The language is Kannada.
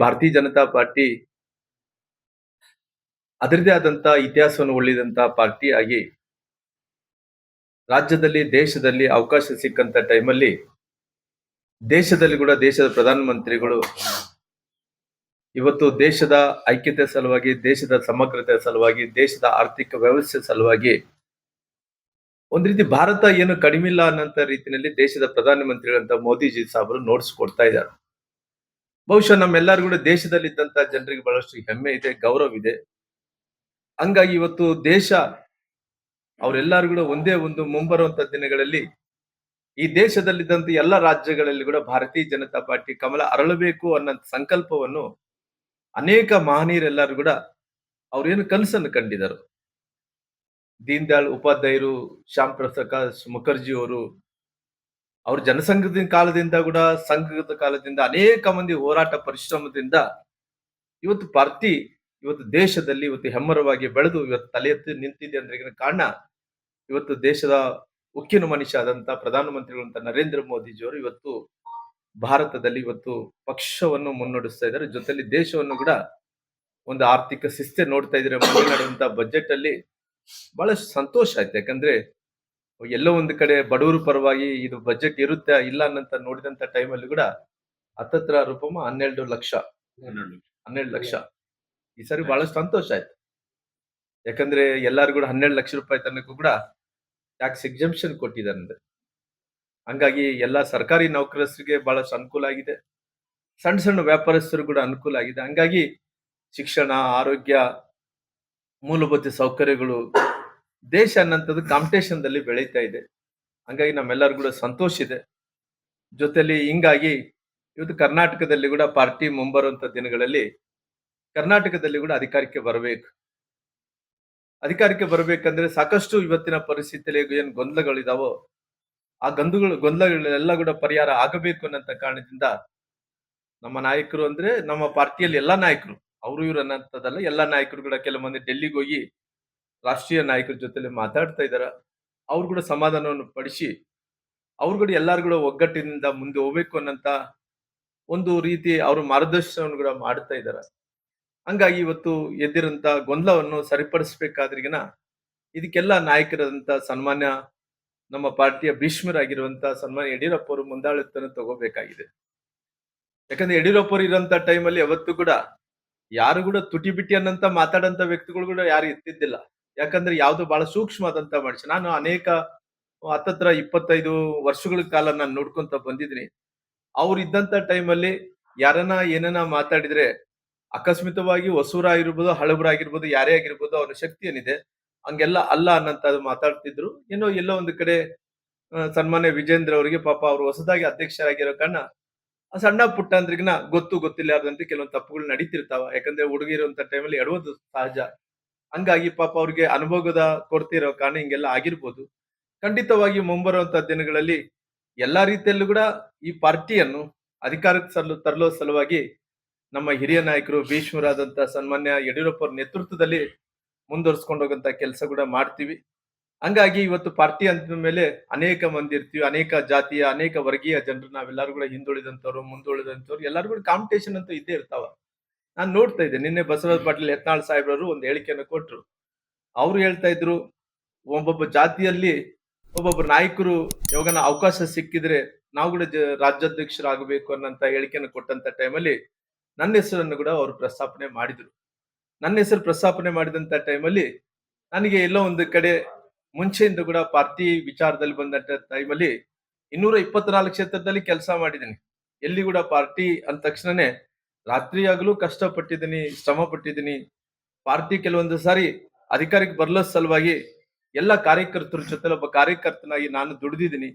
ಭಾರತೀಯ ಜನತಾ ಪಾರ್ಟಿ ಅದರದೇ ಆದಂತ ಇತಿಹಾಸವನ್ನು ಉಳಿದಂತ ಪಾರ್ಟಿ ಆಗಿ ರಾಜ್ಯದಲ್ಲಿ, ದೇಶದಲ್ಲಿ ಅವಕಾಶ ಸಿಕ್ಕಂತ ಟೈಮಲ್ಲಿ ದೇಶದಲ್ಲಿ ಕೂಡ ದೇಶದ ಪ್ರಧಾನಮಂತ್ರಿಗಳು ಇವತ್ತು ದೇಶದ ಐಕ್ಯತೆ ಸಲುವಾಗಿ, ದೇಶದ ಸಮಗ್ರತೆ ಸಲುವಾಗಿ, ದೇಶದ ಆರ್ಥಿಕ ವ್ಯವಸ್ಥೆ ಸಲುವಾಗಿ ಒಂದ್ ರೀತಿ ಭಾರತ ಏನು ಕಡಿಮೆ ಇಲ್ಲ ಅನ್ನಂತ ರೀತಿಯಲ್ಲಿ ದೇಶದ ಪ್ರಧಾನಮಂತ್ರಿಗಳಂತ ಮೋದಿಜಿ ಸಾಹೇಬರು ನೋಡ್ಸ್ಕೊಡ್ತಾ ಇದ್ದಾರೆ. ಬಹುಶಃ ನಮ್ಮೆಲ್ಲರೂ ಕೂಡ ದೇಶದಲ್ಲಿದ್ದಂತ ಜನರಿಗೆ ಬಹಳಷ್ಟು ಹೆಮ್ಮೆ ಇದೆ, ಗೌರವ ಇದೆ. ಹಂಗಾಗಿ ಇವತ್ತು ದೇಶ, ಅವರೆಲ್ಲರೂ ಕೂಡ ಒಂದೇ ಒಂದು ಮುಂಬರುವಂತ ದಿನಗಳಲ್ಲಿ ಈ ದೇಶದಲ್ಲಿದ್ದಂತ ಎಲ್ಲ ರಾಜ್ಯಗಳಲ್ಲಿ ಕೂಡ ಭಾರತೀಯ ಜನತಾ ಪಾರ್ಟಿ ಕಮಲ ಅರಳಬೇಕು ಅನ್ನೋ ಸಂಕಲ್ಪವನ್ನು ಅನೇಕ ಮಹನೀಯರೆಲ್ಲರೂ ಕೂಡ ಅವ್ರೇನು ಕನಸನ್ನು ಕಂಡಿದರು ದೀನ್ ದಯಾಳ್ ಉಪಾಧ್ಯಾಯರು, ಶ್ಯಾಮ್ ಪ್ರಸಾದ್ ಮುಖರ್ಜಿ ಅವರು ಅವ್ರ ಜನಸಂಘದ ಕಾಲದಿಂದ ಕೂಡ, ಸಂಘದ ಕಾಲದಿಂದ ಅನೇಕ ಮಂದಿ ಹೋರಾಟ ಪರಿಶ್ರಮದಿಂದ ಇವತ್ತು ಪಾರ್ಟಿ ಇವತ್ತು ದೇಶದಲ್ಲಿ ಇವತ್ತು ಹೆಮ್ಮರವಾಗಿ ಬೆಳೆದು ಇವತ್ತು ತಲೆ ಎತ್ತಿ ನಿಂತಿದೆ ಅಂದ್ರೆ ಕಾರಣ? ಇವತ್ತು ದೇಶದ ಉಕ್ಕಿನ ಮನುಷ್ಯ ಆದಂತ ಪ್ರಧಾನಮಂತ್ರಿಗಳಂತ ನರೇಂದ್ರ ಮೋದಿಜಿಯವರು ಇವತ್ತು ಭಾರತದಲ್ಲಿ ಇವತ್ತು ಪಕ್ಷವನ್ನು ಮುನ್ನಡೆಸ್ತಾ ಇದ್ದಾರೆ. ಜೊತೆಲಿ ದೇಶವನ್ನು ಕೂಡ ಒಂದು ಆರ್ಥಿಕ ಶಿಸ್ತೆ ನೋಡ್ತಾ ಇದ್ರೆ ಮುಂದೆ ನಡೆಯುವಂತ ಬಜೆಟ್ ಅಲ್ಲಿ ಬಹಳಷ್ಟು ಸಂತೋಷ ಆಯ್ತು. ಯಾಕಂದ್ರೆ ಎಲ್ಲೋ ಒಂದು ಕಡೆ ಬಡವರ ಪರವಾಗಿ ಇದು ಬಜೆಟ್ ಇರುತ್ತೆ ಇಲ್ಲ ಅನ್ನಂತ ನೋಡಿದಂತ ಟೈಮಲ್ಲಿ ಕೂಡ ಹತ್ತತ್ರ ರೂಪಮ ಹನ್ನೆರಡು ಲಕ್ಷ. ಹನ್ನೆರಡು ಲಕ್ಷ. ಈ ಸರಿ ಬಹಳಷ್ಟು ಸಂತೋಷ ಆಯ್ತು. ಯಾಕಂದ್ರೆ ಎಲ್ಲಾರು ಕೂಡ ಹನ್ನೆರಡು ಲಕ್ಷ ರೂಪಾಯಿ ತನಕ ಕೂಡ ಟ್ಯಾಕ್ಸ್ ಎಕ್ಸಂಪ್ಷನ್ ಕೊಟ್ಟಿದ್ದಾರೆ ಹಂಗಾಗಿ ಎಲ್ಲಾ ಸರ್ಕಾರಿ ನೌಕರಸ್ಥರಿಗೆ ಬಹಳಷ್ಟು ಅನುಕೂಲ ಆಗಿದೆ. ಸಣ್ಣ ಸಣ್ಣ ವ್ಯಾಪಾರಸ್ಥರು ಕೂಡ ಅನುಕೂಲ ಆಗಿದೆ. ಹಂಗಾಗಿ ಶಿಕ್ಷಣ ಆರೋಗ್ಯ ಮೂಲಭೂತ ಸೌಕರ್ಯಗಳು ದೇಶ ಅನ್ನಂಥದ್ದು ಕಾಂಪಿಟೇಷನ್ ದಲ್ಲಿ ಬೆಳೀತಾ ಇದೆ. ಹಂಗಾಗಿ ನಮ್ಮೆಲ್ಲರೂ ಕೂಡ ಸಂತೋಷ ಇದೆ. ಜೊತೆಲಿ ಹಿಂಗಾಗಿ ಇವತ್ತು ಕರ್ನಾಟಕದಲ್ಲಿ ಕೂಡ ಪಾರ್ಟಿ ಮುಂಬರುವಂತ ದಿನಗಳಲ್ಲಿ ಕರ್ನಾಟಕದಲ್ಲಿ ಕೂಡ ಅಧಿಕಾರಕ್ಕೆ ಬರಬೇಕು. ಅಧಿಕಾರಕ್ಕೆ ಬರಬೇಕಂದ್ರೆ ಸಾಕಷ್ಟು ಇವತ್ತಿನ ಪರಿಸ್ಥಿತಿಯಲ್ಲಿ ಏನು ಗೊಂದಲಗಳಿದಾವೋ, ಆ ಗಂದುಗಳು, ಗೊಂದಲಗಳೆಲ್ಲ ಕೂಡ ಪರಿಹಾರ ಆಗಬೇಕು ಅನ್ನಂತ ಕಾರಣದಿಂದ ನಮ್ಮ ನಾಯಕರು ಅಂದ್ರೆ ನಮ್ಮ ಪಾರ್ಟಿಯಲ್ಲಿ ಎಲ್ಲಾ ನಾಯಕರು, ಅವರು, ಇವರು ಅನ್ನಂತದಲ್ಲ ಎಲ್ಲಾ ನಾಯಕರು ಕೂಡ ಕೆಲವು ಮಂದಿ ಡೆಲ್ಲಿಗೆ ಹೋಗಿ ರಾಷ್ಟ್ರೀಯ ನಾಯಕರ ಜೊತೆಲಿ ಮಾತಾಡ್ತಾ ಇದಾರ. ಅವ್ರು ಕೂಡ ಸಮಾಧಾನವನ್ನು ಪಡಿಸಿ, ಅವ್ರು ಕೂಡ ಎಲ್ಲಾರು ಕೂಡ ಒಗ್ಗಟ್ಟಿನಿಂದ ಮುಂದೆ ಹೋಗ್ಬೇಕು ಅನ್ನಂತ ಒಂದು ರೀತಿ ಅವರು ಮಾರ್ಗದರ್ಶನವನ್ನು ಕೂಡ ಮಾಡ್ತಾ ಇದಾರ. ಹಂಗಾಗಿ ಇವತ್ತು ಎದ್ದಿರಂತ ಗೊಂದಲವನ್ನು ಸರಿಪಡಿಸ್ಬೇಕಾದ್ರಿಗಿನ ಇದಕ್ಕೆಲ್ಲ ನಾಯಕರಾದಂತ ಸನ್ಮಾನ್ಯ ನಮ್ಮ ಪಾರ್ಟಿಯ ಭೀಷ್ಮರಾಗಿರುವಂತ ಸನ್ಮಾನ್ಯ ಯಡಿಯೂರಪ್ಪ ಅವರು ಮುಂದಾಳತ್ವನ ತಗೋಬೇಕಾಗಿದೆ. ಯಾಕಂದ್ರೆ ಯಡಿಯೂರಪ್ಪ ಅವರು ಇರೋಂತ ಟೈಮಲ್ಲಿ ಯಾವತ್ತೂ ಕೂಡ ಯಾರು ಕೂಡ ತುಟಿ ಬಿಟ್ಟಿ ಅನ್ನಂತ ಮಾತಾಡಂತ ವ್ಯಕ್ತಿಗಳು ಕೂಡ ಯಾರು ಇರ್ತಿದ್ದಿಲ್ಲ ಯಾಕಂದ್ರೆ ಯಾವ್ದು ಬಹಳ ಸೂಕ್ಷ್ಮವಾದಂತ ಮನುಷ್ಯ. ನಾನು ಅನೇಕ ಹತ್ತತ್ರ ಇಪ್ಪತ್ತೈದು ವರ್ಷಗಳ ಕಾಲ ನಾನು ನೋಡ್ಕೊಂತ ಬಂದಿದ್ದೀನಿ. ಅವ್ರು ಇದ್ದಂತ ಟೈಮಲ್ಲಿ ಯಾರನ್ನ ಏನನ್ನ ಮಾತಾಡಿದ್ರೆ ಆಗಿರ್ಬೋದು ಹಳಬರ ಆಗಿರ್ಬೋದು ಯಾರೇ ಆಗಿರ್ಬೋದು ಅವ್ರ ಶಕ್ತಿ ಏನಿದೆ, ಹಂಗೆಲ್ಲ ಅಲ್ಲ ಅನ್ನಂತ ಮಾತಾಡ್ತಿದ್ರು. ಏನೋ ಎಲ್ಲೋ ಒಂದು ಕಡೆ ಸನ್ಮಾನ್ಯ ವಿಜೇಂದ್ರ ಅವರಿಗೆ ಪಾಪ ಅವರು ಹೊಸದಾಗಿ ಅಧ್ಯಕ್ಷರಾಗಿರೋ ಕಾರಣ ಸಣ್ಣ ಪುಟ್ಟ ಅಂದ್ರಿಗಿನ ಗೊತ್ತು ಗೊತ್ತಿಲ್ಲಾರ್ದಂತೆ ಕೆಲವೊಂದು ತಪ್ಪುಗಳು ನಡೀತಿರ್ತಾವ. ಯಾಕಂದ್ರೆ ಹುಡುಗಿರುವಂತ ಟೈಮಲ್ಲಿ ಎಡವೋದು ಸಹಜ. ಹಂಗಾಗಿ ಪಾಪ ಅವ್ರಿಗೆ ಅನುಭವದ ಕೊರತೆ ಇರೋ ಕಾರಣ ಹಿಂಗೆಲ್ಲ ಆಗಿರ್ಬೋದು. ಖಂಡಿತವಾಗಿ ಮುಂಬರುವಂತ ದಿನಗಳಲ್ಲಿ ಎಲ್ಲಾ ರೀತಿಯಲ್ಲೂ ಕೂಡ ಈ ಪಾರ್ಟಿಯನ್ನು ಅಧಿಕಾರಕ್ಕೆ ಸಲ್ಲು ತರಲೋ ಸಲುವಾಗಿ ನಮ್ಮ ಹಿರಿಯ ನಾಯಕರು ಭೀಷ್ಮರಾದಂತ ಸನ್ಮಾನ್ಯ ಯಡಿಯೂರಪ್ಪ ನೇತೃತ್ವದಲ್ಲಿ ಮುಂದುವರ್ಸ್ಕೊಂಡು ಹೋಗಂತ ಕೆಲಸ ಕೂಡ ಮಾಡ್ತೀವಿ. ಹಂಗಾಗಿ ಇವತ್ತು ಪಾರ್ಟಿ ಅಂತ ಮೇಲೆ ಅನೇಕ ಮಂದಿ ಇರ್ತೀವಿ, ಅನೇಕ ಜಾತಿಯ, ಅನೇಕ ವರ್ಗೀಯ ಜನರು ನಾವೆಲ್ಲರೂ ಕೂಡ ಹಿಂದುಳಿದಂತವ್ರು ಮುಂದುಳಿದಂತವ್ರು ಎಲ್ಲರೂ ಕೂಡ ಕಾಂಪಿಟೇಷನ್ ಅಂತೂ ಇದ್ದೇ ಇರ್ತಾವ. ನಾನು ನೋಡ್ತಾ ಇದ್ದೆ. ನಿನ್ನೆ ಬಸವರಾಜ ಪಾಟೀಲ್ ಯತ್ನಾಳ್ ಸಾಹೇಬ್ರವರು ಒಂದು ಹೇಳಿಕೆಯನ್ನು ಕೊಟ್ಟರು ಅವರು ಹೇಳ್ತಾ ಇದ್ರು ಒಬ್ಬೊಬ್ಬ ಜಾತಿಯಲ್ಲಿ ಒಬ್ಬೊಬ್ಬ ನಾಯಕರು ಯಾವಾಗನ ಅವಕಾಶ ಸಿಕ್ಕಿದ್ರೆ ನಾವು ಕೂಡ ರಾಜ್ಯಾಧ್ಯಕ್ಷರಾಗಬೇಕು ಅನ್ನಂತ ಹೇಳಿಕೆಯನ್ನು ಕೊಟ್ಟಂತ ಟೈಮಲ್ಲಿ ನನ್ನ ಹೆಸರನ್ನು ಕೂಡ ಅವರು ಪ್ರಸ್ತಾಪನೆ ಮಾಡಿದ್ರು. ನನ್ನ ಹೆಸರು ಪ್ರಸ್ತಾಪನೆ ಮಾಡಿದಂತ ಟೈಮಲ್ಲಿ ನನಗೆ ಎಲ್ಲೋ ಒಂದು ಕಡೆ ಮುಂಚೆಯಿಂದ ಕೂಡ ಪಾರ್ಟಿ ವಿಚಾರದಲ್ಲಿ ಬಂದಂತ ಟೈಮಲ್ಲಿ ಇನ್ನೂರ ಇಪ್ಪತ್ನಾಲ್ಕು ಕ್ಷೇತ್ರದಲ್ಲಿ ಕೆಲಸ ಮಾಡಿದ್ದೀನಿ. ಎಲ್ಲಿ ಕೂಡ ಪಾರ್ಟಿ ಅಂದ ತಕ್ಷಣನೇ ರಾತ್ರಿ ಆಗಲೂ ಕಷ್ಟಪಟ್ಟಿದ್ದೀನಿ ಶ್ರಮ ಪಟ್ಟಿದ್ದೀನಿ ಪಾರ್ಟಿ ಕೆಲವೊಂದು ಸಾರಿ ಅಧಿಕಾರಿಗೆ ಬರ್ಲೋ ಸಲುವಾಗಿ ಎಲ್ಲ ಕಾರ್ಯಕರ್ತರ ಜೊತೆ ಒಬ್ಬ ಕಾರ್ಯಕರ್ತನಾಗಿ ನಾನು ದುಡಿದಿದ್ದೀನಿ.